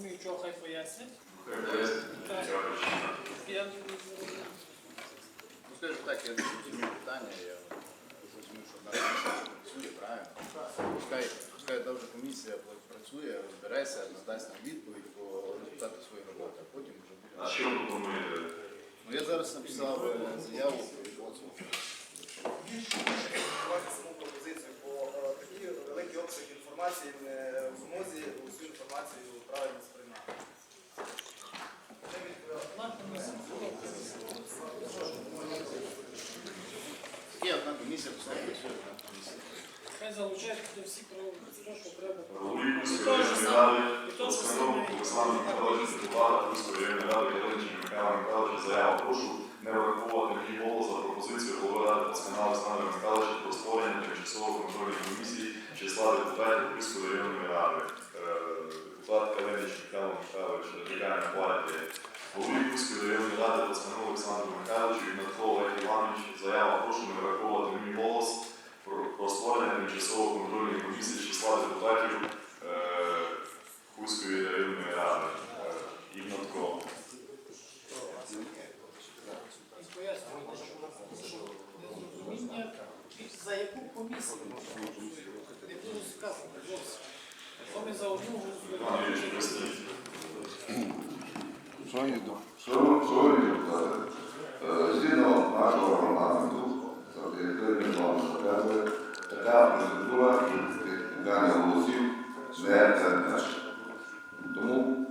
розумію, чого хай пояснять. Так. Я не розумію. Ну, скажу так, я не розумію питання, я розумію, що комісія працює, правильно? Пускай, пускай вже комісія працює, розбереться, надасть нам відповідь по результату своєї роботи, а потім вже А що ви? Ну, я зараз написав е, заяву про відводство. Давайте саму пропозицію, бо е, такі великі обсяги інформації не комісія, одна. Хай залучають туди всі про що треба. Голові саме- ради, саме- Олександром Михайловичем депутата Кузької ради Ялиничем Михайла Михайловича заяву прошу не враховувати мій голос за пропозицію голови ради Пацкана Олександра Михайловича про створення тимчасової контрольної комісії числа депутатів Кузької районної ради. Е, Депутат Калинич Михайло Михайлович наполягає на платі голові Кузької районної ради Пацкану Олександру Михайловичу і Натко Олег Іванович заяву прошу не враховувати мій голос про, про створення тимчасової контрольної комісії з числа депутатів е, Хуської районної ради е, Ігнатко. І пояснювати, що незрозуміння, за яку комісію не було сказано зовсім. То ми за одну Іван Юрійович, голосуємо. поясніть. Шановні депутати, е, згідно нашого регламенту, за територією плану затверджує, така процедура віддання голосів не передбачена. Тому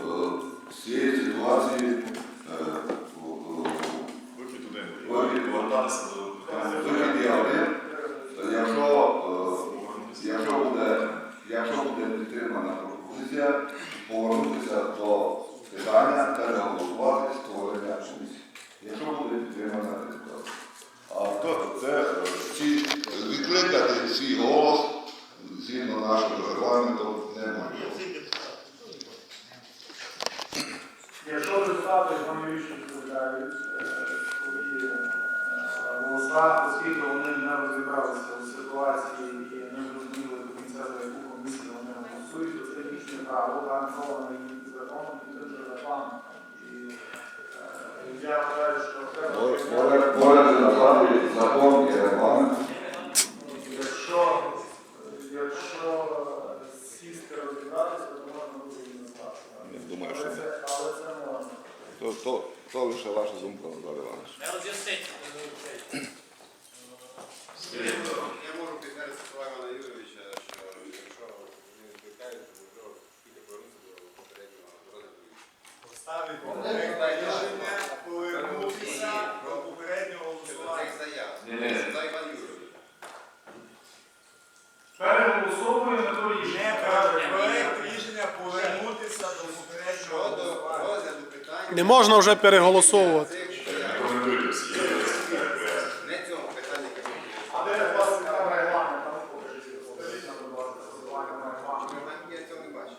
е, з цієї ситуації е. Вихід. Повертатися до питання. вихід є один. Якщо, е, якщо буде, якщо буде підтримана пропозиція, повернутися до питання, переголосувати створення комісії. Якщо буде підтримана депутат. А то це е, ці відкликати свій голос згідно нашого регламенту неможливо. Якщо результати економічно голоса, оскільки вони не розібралися у ситуації і не право, гарантоване їм законом і тим же регламентом. І я вважаю, що треба. Поряд назвати закон і регламент. Якщо, якщо сісти розібратися, то можна буде і назвати. Я думаю, Але що це, але це можна. То, то, то лише ваша думка, Назар Іванович. Не роз'яснить. Я можу підтвердити слова Івана Юрійовича, що якщо не відкликають, то можливо тільки повернутися до попереднього розгляду. Поставити проект рішення, повернутися до попереднього голосування. заяв. Ні-ні. Це Іван Юрійович. Переголосовуємо то рішення. проект рішення повернутися до попереднього голосування. Не можна вже переголосовувати. цих Не заяв. коментуйте всі. є пояснення. Не цього питання, яке ми А де власне там регламент, там покажіть, покажіть нам, будь ласка, посилання на В регламент. регламенті я цього не бачу.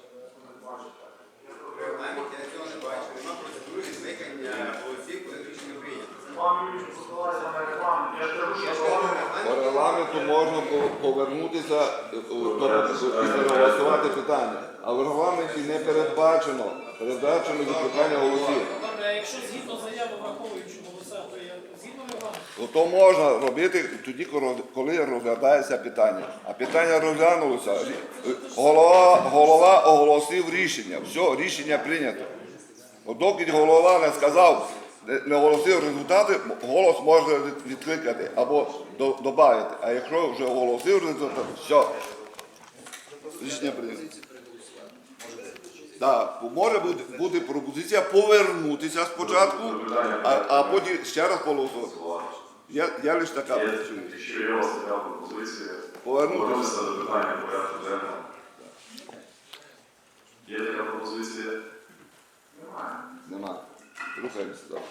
В регламенті я цього не бачу. Нема процедури відкликання голосів, коли рішення прийнято. Вам Юрійович посилається на регламент. Я ж кажу, Я що ж кажу, в регламент По регламенту можна повернутися е, і переголосувати питання. А в регламенті не передбачено, передбачено відкликання голосів. Добре, а якщо згідно заяви враховуючи голоса, то я згідно регламенту. То можна робити тоді, коли- розглядається питання. А питання розглянулося. Голова, голова оголосив рішення. Все, рішення прийнято. Доки голова не сказав, не- оголосив результати, голос можна відкликати або додати. А якщо вже оголосив результат, все. Рішення прийнято. Так, може бути, бути пропозиція повернутися спочатку, а, а потім ще раз голосувати. Я, я лише така працюю. Повернутися до питання порядку денного. Є така